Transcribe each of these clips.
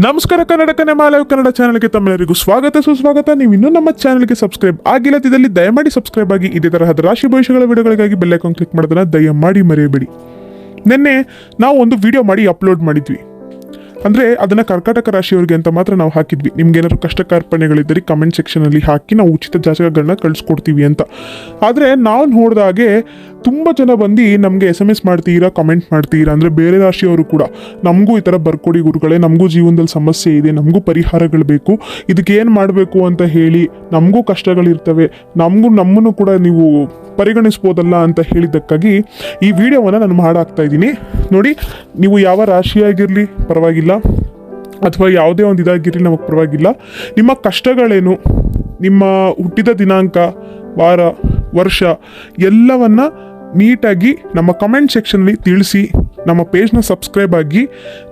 ನಮಸ್ಕಾರ, ಕನ್ನಡ ಕನ್ನಡ ಕನ್ನಡ ಚಾನಲ್ಗೆ ತಮ್ಮೆಲ್ಲರಿಗೂ ಸ್ವಾಗತ, ಸುಸ್ವಾಗತ. ನೀವು ಇನ್ನೂ ನಮ್ಮ ಚಾನಲ್ಗೆ ಸಬ್ಸ್ಕ್ರೈಬ್ ಆಗಿಲ್ಲದಿದ್ದಲ್ಲಿ ದಯಮಾಡಿ ಸಬ್ಸ್ಕ್ರೈಬ್ ಆಗಿ, ಇದೇ ತರಹದ ರಾಶಿ ಭವಿಷ್ಯಗಳ ವಿಡಿಯೋಗಳಿಗಾಗಿ ಬೆಲ್ಲೈಕಾನ್ ಕ್ಲಿಕ್ ಮಾಡೋದನ್ನ ದಯಮಾಡಿ ಮರೆಯಬೇಡಿ. ನಿನ್ನೆ ನಾವು ಒಂದು ವಿಡಿಯೋ ಮಾಡಿ ಅಪ್ಲೋಡ್ ಮಾಡಿದ್ವಿ. ಅಂದರೆ ಅದನ್ನು ಕರ್ಕಾಟಕ ರಾಶಿಯವರಿಗೆ ಅಂತ ಮಾತ್ರ ನಾವು ಹಾಕಿದ್ವಿ. ನಿಮ್ಗೇನಾದ್ರು ಕಷ್ಟಕಾರ್ಪಣೆಗಳಿದ್ದರೆ ಕಮೆಂಟ್ ಸೆಕ್ಷನಲ್ಲಿ ಹಾಕಿ ನಾವು ಉಚಿತ ಜಾತಕಗಳನ್ನ ಕಳಿಸ್ಕೊಡ್ತೀವಿ ಅಂತ. ಆದರೆ ನಾವು ನೋಡಿದಾಗೆ ತುಂಬ ಜನ ಬಂದು ನಮಗೆ ಎಸ್ ಎಂ ಎಸ್ ಮಾಡ್ತೀರಾ ಕಮೆಂಟ್ ಮಾಡ್ತೀರಾ, ಅಂದರೆ ಬೇರೆ ರಾಶಿಯವರು ಕೂಡ. ನಮಗೂ ಈ ಥರ ಬರ್ಕೊಡಿ ಗುರುಗಳೇ, ನಮಗೂ ಜೀವನದಲ್ಲಿ ಸಮಸ್ಯೆ ಇದೆ, ನಮಗೂ ಪರಿಹಾರಗಳು ಬೇಕು. ಇದಕ್ಕೆ ಏನು ಮಾಡಬೇಕು ಅಂತ ಹೇಳಿ ನಮಗೂ ಕಷ್ಟಗಳಿರ್ತವೆ. ನಮಗೂ ನಮ್ಮನ್ನು ಕೂಡ ನೀವು ಪರಿಗಣಿಸ್ಬೋದಲ್ಲ ಅಂತ ಹೇಳಿದ್ದಕ್ಕಾಗಿ ಈ ವಿಡಿಯೋವನ್ನು ನಾನು ಮಾಡಾಕ್ತಾ ಇದ್ದೀನಿ. ನೋಡಿ, ನೀವು ಯಾವ ರಾಶಿಯಾಗಿರಲಿ, ಪರವಾಗಿಲ್ಲ. ಅಥವಾ ಯಾವುದೇ ಒಂದು ಇದಾಗಿರಲಿ, ನಮಗೆ ಪರವಾಗಿಲ್ಲ. ನಿಮ್ಮ ಕಷ್ಟಗಳೇನು? ನಿಮ್ಮ ಹುಟ್ಟಿದ ದಿನಾಂಕ, ವಾರ, ವರ್ಷ ಎಲ್ಲವನ್ನು ನೀಟಾಗಿ ನಮ್ಮ ಕಮೆಂಟ್ ಸೆಕ್ಷನ್ನಲ್ಲಿ ತಿಳಿಸಿ. ನಮ್ಮ ಪೇಜ್ನ ಸಬ್ಸ್ಕ್ರೈಬ್ ಆಗಿ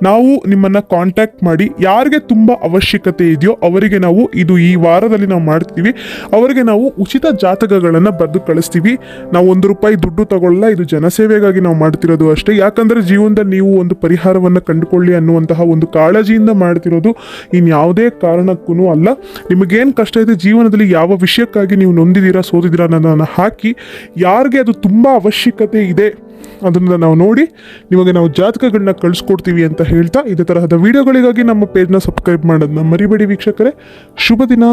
ನಾವು ನಿಮ್ಮನ್ನು ಕಾಂಟ್ಯಾಕ್ಟ್ ಮಾಡಿ ಯಾರಿಗೆ ತುಂಬ ಅವಶ್ಯಕತೆ ಇದೆಯೋ ಅವರಿಗೆ ನಾವು ಇದು ಈ ವಾರದಲ್ಲಿ ನಾವು ಮಾಡ್ತೀವಿ. ಅವರಿಗೆ ನಾವು ಉಚಿತ ಜಾತಕಗಳನ್ನು ಬರೆದು ಕಳಿಸ್ತೀವಿ. ನಾವು ಒಂದು ರೂಪಾಯಿ ದುಡ್ಡು ತಗೊಳ್ಳಲ್ಲ ಇದು ಜನಸೇವೆಗಾಗಿ ನಾವು ಮಾಡ್ತಿರೋದು ಅಷ್ಟೇ. ಯಾಕಂದರೆ ಜೀವನದಲ್ಲಿ ನೀವು ಒಂದು ಪರಿಹಾರವನ್ನು ಕಂಡುಕೊಳ್ಳಿ ಅನ್ನುವಂತಹ ಒಂದು ಕಾಳಜಿಯಿಂದ ಮಾಡ್ತಿರೋದು ಇನ್ಯಾವುದೇ ಕಾರಣಕ್ಕೂ ಅಲ್ಲ. ನಿಮಗೇನು ಕಷ್ಟ ಇದೆ, ಜೀವನದಲ್ಲಿ ಯಾವ ವಿಷಯಕ್ಕಾಗಿ ನೀವು ನೊಂದಿದ್ದೀರಾ, ಸೋತಿದ್ದೀರಾ ಅನ್ನೋದನ್ನು ಹಾಕಿ ಯಾರಿಗೆ ಅದು ತುಂಬ ಅವಶ್ಯಕತೆ ಇದೆ ಅದನ್ನು ನಾವು ನೋಡಿ ನಿಮಗೆ ನಾವು ಜಾತಕಗಳನ್ನ ಕಳಿಸ್ಕೊಡ್ತೀವಿ ಅಂತ ಹೇಳ್ತಾ ಇದೇ ತರಹದ ವಿಡಿಯೋಗಳಿಗಾಗಿ ನಮ್ಮ ಪೇಜ್ನ ಸಬ್ಸ್ಕ್ರೈಬ್ ಮಾಡೋದನ್ನ ಮರಿಬೇಡಿ ವೀಕ್ಷಕರೇ. ಶುಭ ದಿನ.